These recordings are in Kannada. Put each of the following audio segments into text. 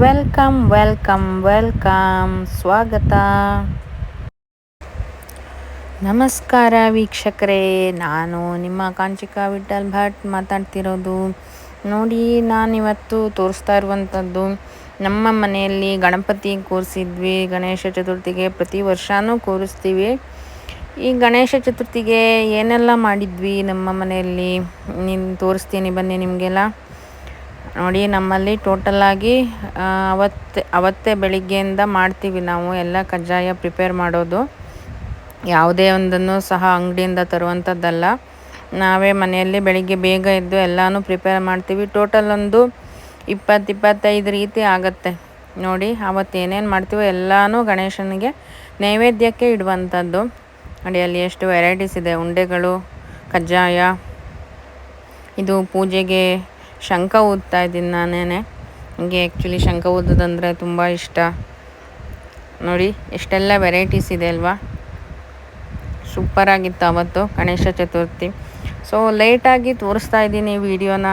ವೆಲ್ಕಮ್ ವೆಲ್ಕಮ್ ವೆಲ್ಕಮ್ ಸ್ವಾಗತ. ನಮಸ್ಕಾರ ವೀಕ್ಷಕರೇ. ನಾನು ನಿಮ್ಮ ಕಾಂಚಿಕಾ ವಿಠಲ್ ಭಟ್ ಮಾತಾಡ್ತಿರೋದು. ನೋಡಿ, ನಾನಿವತ್ತು ತೋರಿಸ್ತಾ ಇರುವಂಥದ್ದು, ನಮ್ಮ ಮನೆಯಲ್ಲಿ ಗಣಪತಿ ಕೂರಿಸಿದ್ವಿ. ಗಣೇಶ ಚತುರ್ಥಿಗೆ ಪ್ರತಿ ವರ್ಷವೂ ಕೂರಿಸ್ತೀವಿ. ಈ ಗಣೇಶ ಚತುರ್ಥಿಗೆ ಏನೆಲ್ಲ ಮಾಡಿದ್ವಿ ನಮ್ಮ ಮನೆಯಲ್ಲಿ? ನೀನು ತೋರಿಸ್ತೀನಿ, ಬನ್ನಿ ನಿಮಗೆಲ್ಲ. ನೋಡಿ, ನಮ್ಮಲ್ಲಿ ಟೋಟಲಾಗಿ ಅವತ್ತೆ, ಅವತ್ತೇ ಬೆಳಿಗ್ಗೆಯಿಂದ ಮಾಡ್ತೀವಿ ನಾವು ಎಲ್ಲ ಕಜ್ಜಾಯ ಪ್ರಿಪೇರ್ ಮಾಡೋದು. ಯಾವುದೇ ಒಂದನ್ನು ಸಹ ಅಂಗಡಿಯಿಂದ ತರುವಂಥದ್ದಲ್ಲ. ನಾವೇ ಮನೆಯಲ್ಲಿ ಬೆಳಿಗ್ಗೆ ಬೇಗ ಎದ್ದು ಎಲ್ಲನೂ ಪ್ರಿಪೇರ್ ಮಾಡ್ತೀವಿ. ಟೋಟಲ್ ಒಂದು ಇಪ್ಪತ್ತು, ಇಪ್ಪತ್ತೈದು ರೀತಿ ಆಗುತ್ತೆ. ನೋಡಿ, ಅವತ್ತು ಏನೇನು ಮಾಡ್ತೀವೋ ಎಲ್ಲನೂ ಗಣೇಶನಿಗೆ ನೈವೇದ್ಯಕ್ಕೆ ಇಡುವಂಥದ್ದು. ನೋಡಿ, ಅಲ್ಲಿ ಎಷ್ಟು ವೆರೈಟೀಸ್ ಇದೆ. ಉಂಡೆಗಳು, ಕಜ್ಜಾಯ, ಇದು ಪೂಜೆಗೆ ಶಂಖ ಊದ್ತಾ ಇದ್ದೀನಿ ನಾನೇ ನನಗೆ ಆ್ಯಕ್ಚುಲಿ ಶಂಖ ಊದೋದಂದರೆ ತುಂಬ ಇಷ್ಟ. ನೋಡಿ, ಎಷ್ಟೆಲ್ಲ ವೆರೈಟೀಸ್ ಇದೆ ಅಲ್ವಾ? ಸೂಪರಾಗಿತ್ತು ಅವತ್ತು ಗಣೇಶ ಚತುರ್ಥಿ. ಸೊ ಲೇಟಾಗಿ ತೋರಿಸ್ತಾ ಇದ್ದೀನಿ ವಿಡಿಯೋನ.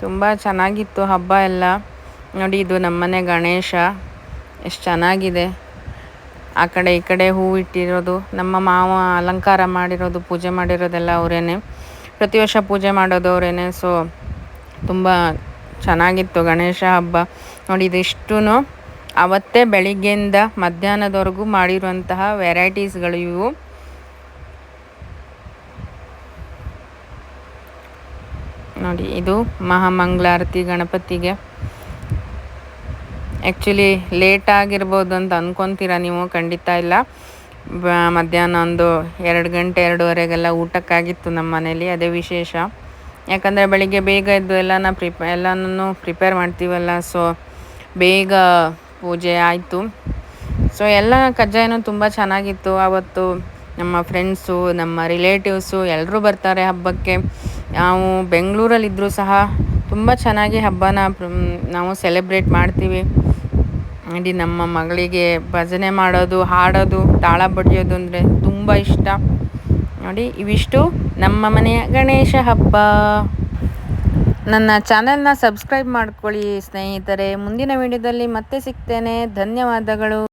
ತುಂಬ ಚೆನ್ನಾಗಿತ್ತು ಹಬ್ಬ ಎಲ್ಲ. ನೋಡಿ, ಇದು ನಮ್ಮನೆ ಗಣೇಶ. ಎಷ್ಟು ಚೆನ್ನಾಗಿದೆ. ಆ ಕಡೆ ಈ ಕಡೆ ಹೂ ಇಟ್ಟಿರೋದು, ನಮ್ಮ ಮಾವ ಅಲಂಕಾರ ಮಾಡಿರೋದು, ಪೂಜೆ ಮಾಡಿರೋದೆಲ್ಲ ಅವರೇನೆ. ಪ್ರತಿ ವರ್ಷ ಪೂಜೆ ಮಾಡೋದು ಅವರೇನೆ. ಸೊ ತುಂಬ ಚೆನ್ನಾಗಿತ್ತು ಗಣೇಶ ಹಬ್ಬ. ನೋಡಿ ಇದಿಷ್ಟೂ ಅವತ್ತೇ ಬೆಳಿಗ್ಗೆಯಿಂದ ಮಧ್ಯಾಹ್ನದವರೆಗೂ ಮಾಡಿರುವಂತಹ ವೆರೈಟೀಸ್ಗಳು ಇವು. ನೋಡಿ, ಇದು ಮಹಾಮಂಗಳಾರತಿ ಗಣಪತಿಗೆ. ಆ್ಯಕ್ಚುಲಿ ಲೇಟ್ ಆಗಿರ್ಬೋದು ಅಂತ ಅಂದ್ಕೊತೀರ ನೀವು? ಖಂಡಿತ ಇಲ್ಲ. ಮಧ್ಯಾಹ್ನ ಒಂದು ಎರಡು ಗಂಟೆ ಎರಡೂವರೆಗೆಲ್ಲ ಊಟಕ್ಕಾಗಿತ್ತು ನಮ್ಮ ಮನೇಲಿ ಅದೇ ವಿಶೇಷ. ಯಾಕಂದರೆ ಬೆಳಿಗ್ಗೆ ಬೇಗ ಎದ್ದು ಎಲ್ಲನ ಪ್ರಿಪ್ ಎಲ್ಲನೂ ಪ್ರಿಪೇರ್ ಮಾಡ್ತೀವಲ್ಲ ಸೊ ಬೇಗ ಪೂಜೆ ಆಯಿತು. ಸೊ ಎಲ್ಲ ಕಜ್ಜಾಯನೂ ತುಂಬ ಚೆನ್ನಾಗಿತ್ತು. ಆವತ್ತು ನಮ್ಮ ಫ್ರೆಂಡ್ಸು ನಮ್ಮ ರಿಲೇಟಿವ್ಸು ಎಲ್ಲರೂ ಬರ್ತಾರೆ ಹಬ್ಬಕ್ಕೆ. ನಾವು ಬೆಂಗಳೂರಲ್ಲಿದ್ದರೂ ಸಹ ತುಂಬ ಚೆನ್ನಾಗಿ ಹಬ್ಬನ ನಾವು ಸೆಲೆಬ್ರೇಟ್ ಮಾಡ್ತೀವಿ. ನೋಡಿ ನಮ್ಮ ಮಗಳಿಗೆ ಭಜನೆ ಮಾಡೋದು, ಹಾಡೋದು, ತಾಳ ಬಡಿಯೋದು ಅಂದರೆ ತುಂಬ ಇಷ್ಟ. ನೋಡಿ, ಇವಿಷ್ಟು. ನಮ್ಮ ಮನೆಯ ಗಣೇಶ ಹಬ್ಬ. ನನ್ನ ಚಾನೆಲ್ನ ಸಬ್ಸ್ಕ್ರೈಬ್ ಮಾಡ್ಕೊಳ್ಳಿ ಸ್ನೇಹಿತರೆ. ಮುಂದಿನ ವಿಡಿಯೋದಲ್ಲಿ ಮತ್ತೆ ಸಿಗ್ತೇನೆ. ಧನ್ಯವಾದಗಳು.